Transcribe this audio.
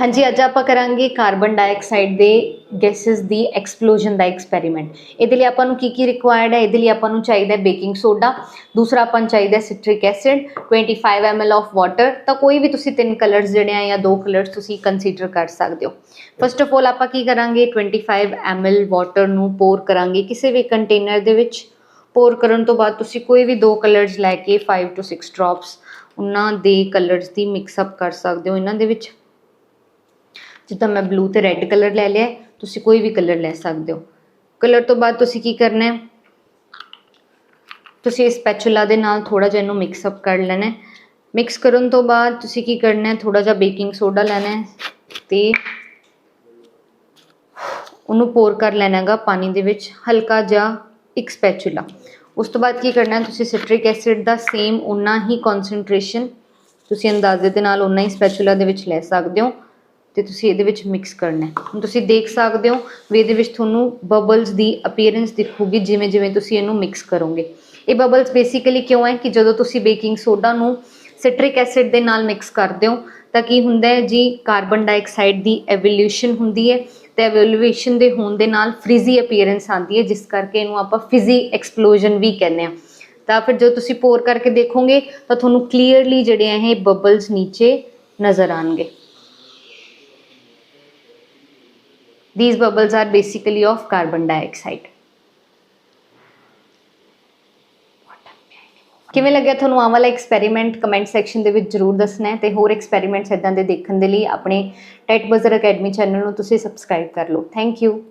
ਹਾਂਜੀ, ਅੱਜ ਆਪਾਂ ਕਰਾਂਗੇ ਕਾਰਬਨ ਡਾਈਆਕਸਾਈਡ ਦੇ ਗੈਸਸ ਦੀ ਐਕਸਪਲੋਜਨ ਦਾ ਐਕਸਪੈਰੀਮੈਂਟ ਇਹਦੇ ਲਈ ਆਪਾਂ ਨੂੰ ਕੀ ਕੀ ਰਿਕੁਆਇਰਡ ਹੈ ਇਹਦੇ ਲਈ ਆਪਾਂ ਨੂੰ ਚਾਹੀਦਾ ਹੈ ਬੇਕਿੰਗ ਸੋਡਾ ਦੂਸਰਾ ਆਪਾਂ ਨੂੰ ਚਾਹੀਦਾ ਹੈ citric acid 25 ml of water ਤਾਂ ਕੋਈ ਵੀ ਤੁਸੀਂ ਤਿੰਨ ਕਲਰਸ ਜਿਹੜੇ ਆ ਜਾਂ ਦੋ ਕਲਰਸ ਤੁਸੀਂ ਕੰਸੀਡਰ ਕਰ ਸਕਦੇ ਹੋ। ਫਸਟ ਆਫ ਆਲ ਆਪਾਂ ਕੀ ਕਰਾਂਗੇ? 25 ml ਵਾਟਰ ਨੂੰ ਪੋਰ ਕਰਾਂਗੇ ਕਿਸੇ ਵੀ ਕੰਟੇਨਰ ਦੇ ਵਿੱਚ। ਪੋਰ ਕਰਨ ਤੋਂ ਬਾਅਦ ਤੁਸੀਂ ਕੋਈ ਵੀ ਦੋ ਕਲਰਸ ਲੈ ਕੇ 5 ਤੋਂ 6 ਡ੍ਰੌਪਸ ਉਹਨਾਂ ਦੇ ਕਲਰਸ ਦੀ ਮਿਕਸ ਅਪ ਕਰ ਸਕਦੇ ਹੋ ਇਹਨਾਂ ਦੇ ਵਿੱਚ। ਜਿੱਦਾਂ ਮੈਂ ਬਲੂ ਤੇ ਰੈੱਡ ਕਲਰ ਲੈ ਲਿਆ, ਤੁਸੀਂ ਕੋਈ ਵੀ ਕਲਰ ਲੈ ਸਕਦੇ ਹੋ। ਕਲਰ ਤੋਂ ਬਾਅਦ ਤੁਸੀਂ ਕੀ ਕਰਨਾ ਹੈ? ਤੁਸੀਂ ਇਸ ਸਪੈਚੂਲਾ ਦੇ ਨਾਲ ਥੋੜਾ ਜਿਹਾ ਇਹਨੂੰ ਮਿਕਸ ਅਪ ਕਰ ਲੈਣਾ ਹੈ। ਮਿਕਸ ਕਰਨ ਤੋਂ ਬਾਅਦ ਤੁਸੀਂ ਕੀ ਕਰਨਾ ਹੈ? ਥੋੜਾ ਜਿਹਾ ਬੇਕਿੰਗ ਸੋਡਾ ਲੈਣਾ ਹੈ ਤੇ ਉਹਨੂੰ ਪੋਰ ਕਰ ਲੈਣਾ ਹੈਗਾ ਪਾਣੀ ਦੇ ਵਿੱਚ, ਹਲਕਾ ਜਿਹਾ ਇੱਕ ਸਪੈਚੂਲਾ ਉਸ ਤੋਂ ਬਾਅਦ ਕੀ ਕਰਨਾ ਹੈ? ਤੁਸੀਂ ਸਿਟ੍ਰਿਕ ਐਸਿਡ ਦਾ ਸੇਮ ਉਨਾ ਹੀ ਕਨਸੈਂਟ੍ਰੇਸ਼ਨ ਤੁਸੀਂ ਅੰਦਾਜ਼ੇ ਦੇ ਨਾਲ ਉਨਾ ਹੀ ਸਪੈਚੂਲਾ ਦੇ ਵਿੱਚ ਲੈ ਸਕਦੇ ਹੋ। ਤੇ ਤੁਸੀਂ ਇਹਦੇ ਵਿੱਚ ਮਿਕਸ ਕਰਨਾ ਹੈ। ਹੁਣ ਤੁਸੀਂ ਦੇਖ ਸਕਦੇ ਹੋ ਵੀ ਇਹਦੇ ਵਿੱਚ ਤੁਹਾਨੂੰ ਬਬਲਸ ਦੀ ਅਪੀਅਰੈਂਸ ਦਿਖੂਗੀ, ਜਿਵੇਂ ਜਿਵੇਂ ਤੁਸੀਂ ਇਹਨੂੰ ਮਿਕਸ ਕਰੋਗੇ। ਇਹ ਬਬਲਸ ਬੇਸਿਕਲੀ ਕਿਉਂ ਹੈ ਕਿ ਜਦੋਂ ਤੁਸੀਂ ਬੇਕਿੰਗ ਸੋਡਾ ਨੂੰ ਸਿਟ੍ਰਿਕ ਐਸਿਡ ਦੇ ਨਾਲ ਮਿਕਸ ਕਰਦੇ ਹੋ, ਤਾਂ ਕੀ ਹੁੰਦਾ ਹੈ ਜੀ ਕਾਰਬਨ ਡਾਈਆਕਸਾਈਡ ਦੀ ਐਵੋਲੂਸ਼ਨ ਹੁੰਦੀ ਹੈ ਤੇ ਐਵੋਲੂਸ਼ਨ ਦੇ ਹੋਣ ਦੇ ਨਾਲ ਫ੍ਰੀਜ਼ੀ ਅਪੀਅਰੈਂਸ ਆਉਂਦੀ ਹੈ, ਜਿਸ ਕਰਕੇ ਇਹਨੂੰ ਆਪਾਂ ਫਿਜ਼ੀ ਐਕਸਪਲੋਜਨ ਵੀ ਕਹਿੰਦੇ ਆ ਤਾਂ ਫਿਰ ਜਦੋਂ ਤੁਸੀਂ ਪੋਰ ਕਰਕੇ ਦੇਖੋਗੇ, ਤਾਂ ਤੁਹਾਨੂੰ ਕਲੀਅਰਲੀ ਜਿਹੜੇ ਆ ਇਹ ਬਬਲਸ ਨੀਚੇ ਨਜ਼ਰ ਆਣਗੇ These bubbles are basically of carbon dioxide. ਕਿਵੇਂ ਲੱਗਿਆ ਤੁਹਾਨੂੰ ਆਹ ਵਾਲਾ ਐਕਸਪੈਰੀਮੈਂਟ ਕਮੈਂਟ ਸੈਕਸ਼ਨ ਦੇ ਵਿੱਚ ਜਰੂਰ ਦੱਸਣਾ ਹੈ ਤੇ ਹੋਰ ਐਕਸਪੈਰੀਮੈਂਟਸ ਇਦਾਂ ਦੇ ਦੇਖਣ ਦੇ ਲਈ ਆਪਣੇ ਟੈਟ ਬਜ਼ਰ ਅਕੈਡਮੀ ਚੈਨਲ ਨੂੰ ਤੁਸੀਂ ਸਬਸਕ੍ਰਾਈਬ ਕਰ ਲਓ। Thank you